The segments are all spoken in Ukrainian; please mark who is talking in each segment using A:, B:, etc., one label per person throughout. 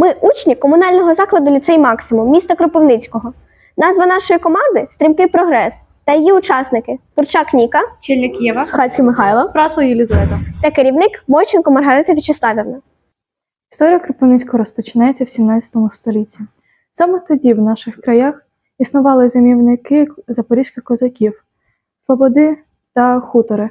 A: Ми учні комунального закладу ліцей Максимум міста Кропивницького. Назва нашої команди Стрімкий прогрес та її учасники Турчак Ніка,
B: Чельник Єва,
A: Сухацький Михайло
B: Прасо Єлізавета.
A: та керівник Мойченко Маргарита В'ячеславівна.
C: Історія Кропивницького розпочинається в 17 столітті. Саме тоді в наших краях існували замівники запорізьких козаків, слободи та хутори.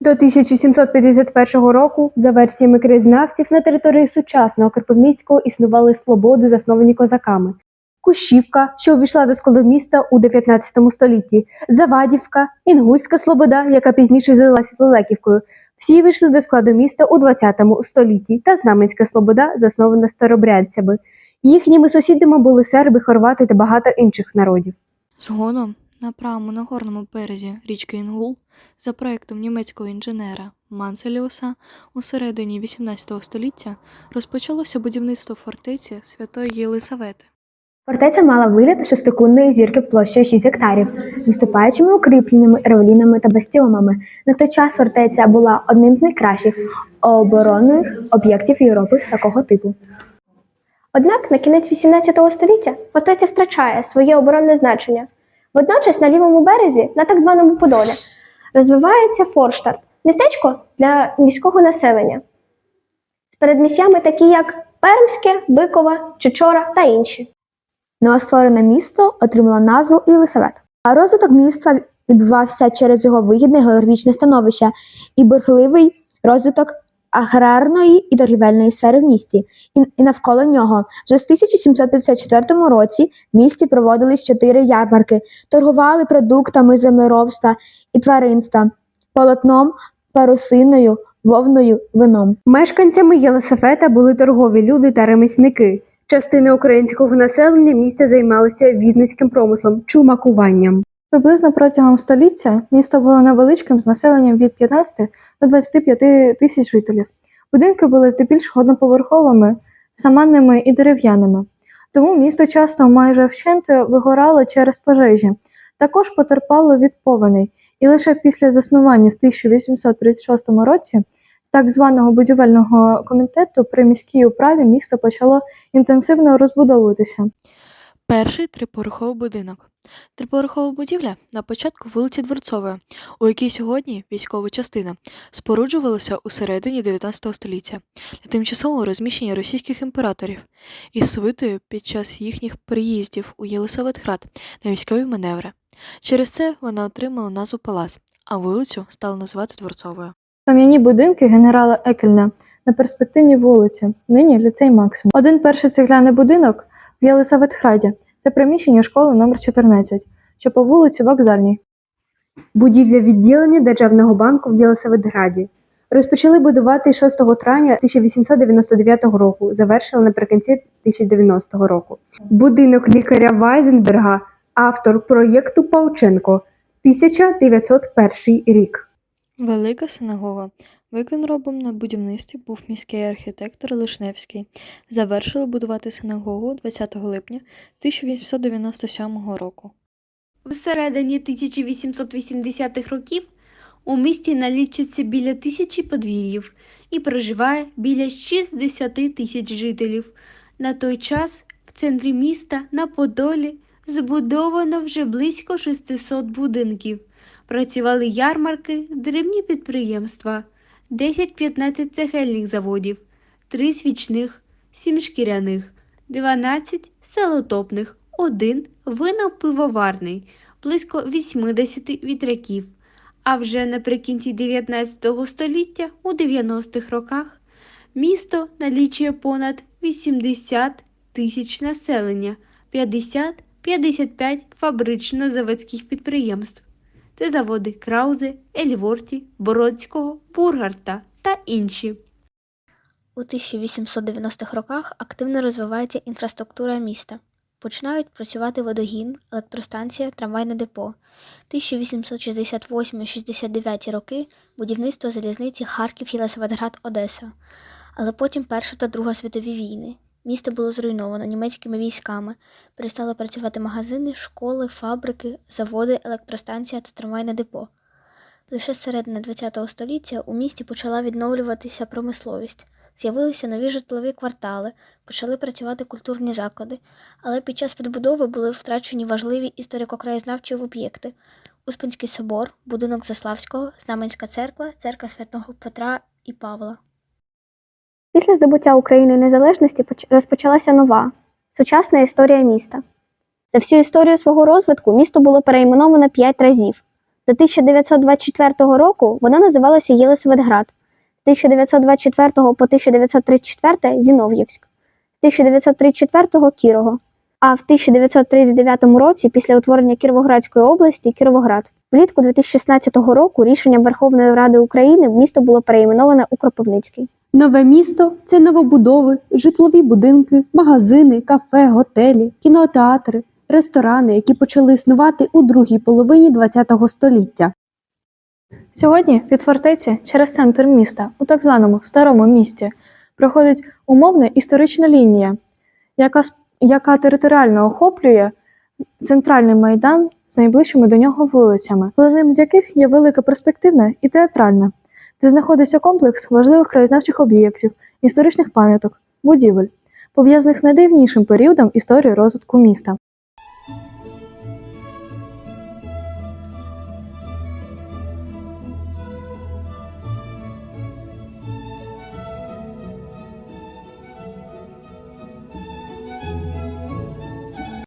D: До 1751 року, за версіями краєзнавців, на території сучасного Кропивницького існували слободи, засновані козаками. Кущівка, що увійшла до складу міста у 19 столітті, Завадівка, Інгульська слобода, яка пізніше звелася Лелеківкою. Всі вийшли до складу міста у 20 столітті, та Знаменська слобода, заснована старобрядцями. Їхніми сусідами були серби, хорвати та багато інших народів.
E: Згодом на правому нагорному березі річки Інгул за проектом німецького інженера Манцеліуса у середині 18 століття розпочалося будівництво фортеці Святої Єлисавети.
D: Фортеця мала вигляд шестикутної зірки площею 6 гектарів, з виступаючими укріпленнями, равлінами та бастіонами. На той час фортеця була одним з найкращих оборонних об'єктів Європи такого типу.
A: Однак на кінець 18 століття фортеця втрачає своє оборонне значення. Водночас на лівому березі, на так званому Подолі, розвивається Форштадт – містечко для міського населення. З передмістями такі як Пермське, Бикова, Чечора та інші.
D: Новостворене місто отримало назву Єлисавет. А розвиток міста відбувався через його вигідне географічне становище і бурхливий розвиток аграрної і торгівельної сфери в місті. І, навколо нього вже з 1754 році в місті проводились чотири ярмарки, торгували продуктами землеробства і тваринства, полотном, парусиною, вовною, вином. Мешканцями Єлисафета були торгові люди та ремісники. Частина українського населення міста займалася візницьким промислом, чумакуванням.
C: Приблизно протягом століття місто було невеличким з населенням від 15 до 25 тисяч жителів. Будинки були здебільшого одноповерховими, саманними і дерев'яними. Тому місто часто майже вщент вигорало через пожежі. Також потерпало від повеней, і лише після заснування в 1836 році так званого будівельного комітету при міській управі місто почало інтенсивно розбудовуватися.
E: Перший триповерховий будинок. Триповерхова будівля на початку вулиці Дворцової, у якій сьогодні військова частина, споруджувалася у середині 19 століття для тимчасового розміщення російських імператорів із свитою під час їхніх приїздів у Єлисаветград на військові маневри. Через це вона отримала назву Палац, а вулицю стали називати Дворцовою.
C: Кам'яні будинки генерала Екельна на перспективній вулиці, нині ліцей Максим. Один перший цегляний будинок в Єлисаветграді це приміщення школи номер 14, що по вулиці Вокзальній.
D: Будівля відділення Державного банку в Єлисаветграді. Розпочали будувати 6 травня 1899 року, завершили наприкінці 1090 року. Будинок лікаря Вайзенберга, автор проєкту Павченко, 1901 рік.
E: Велика синагога. Виконробом на будівництві був міський архітектор Лишневський. Завершили будувати синагогу 20 липня 1897 року.
F: Всередині 1880-х років у місті налічиться біля тисячі подвір'їв і проживає біля 60 тисяч жителів. На той час в центрі міста на Подолі збудовано вже близько 600 будинків. Працювали ярмарки, дрібні підприємства, 10-15 цегельних заводів, 3 свічних, 7 шкіряних, 12 селотопних, 1 винопивоварний, близько 80 вітряків. А вже наприкінці 19 століття, у 90-х роках, місто налічує понад 80 тисяч населення, 50-55 фабрично-заводських підприємств. Це заводи Краузе, Ельворті, Бородського, Бургарта та інші.
G: У 1890-х роках активно розвивається інфраструктура міста. Починають працювати водогін, електростанція, трамвайне депо. 1868-69 роки будівництво залізниці Харків, Єлисаветград, Одеса. Але потім Перша та Друга світові війни. Місто було зруйновано німецькими військами. Перестали працювати магазини, школи, фабрики, заводи, електростанція та трамвайне депо. Лише з середини ХХ століття у місті почала відновлюватися промисловість. З'явилися нові житлові квартали, почали працювати культурні заклади, але під час відбудови були втрачені важливі історико-краєзнавчі об'єкти: Успенський собор, будинок Заславського, Знаменська церква, церква святого Петра і Павла.
A: Після здобуття України незалежності розпочалася нова, сучасна історія міста. За всю історію свого розвитку місто було перейменовано п'ять разів. До 1924 року воно називалося Єлисаветград, з 1924 по 1934 Зінов'ївськ, з 1934 Кірого, а в 1939 році, після утворення Кіровоградської області, Кіровоград. Влітку 2016 року рішенням Верховної Ради України місто було перейменоване у Кропивницький.
D: Нове місто це новобудови, житлові будинки, магазини, кафе, готелі, кінотеатри, ресторани, які почали існувати у другій половині ХХ століття.
H: Сьогодні від фортеці через центр міста, у так званому старому місті, проходить умовна історична лінія, яка, яка територіально охоплює центральний майдан з найближчими до нього вулицями, головним з яких є велика перспективна і театральна, де знаходиться комплекс важливих краєзнавчих об'єктів, історичних пам'яток, будівель, пов'язаних з найдивнішим періодом історії розвитку міста.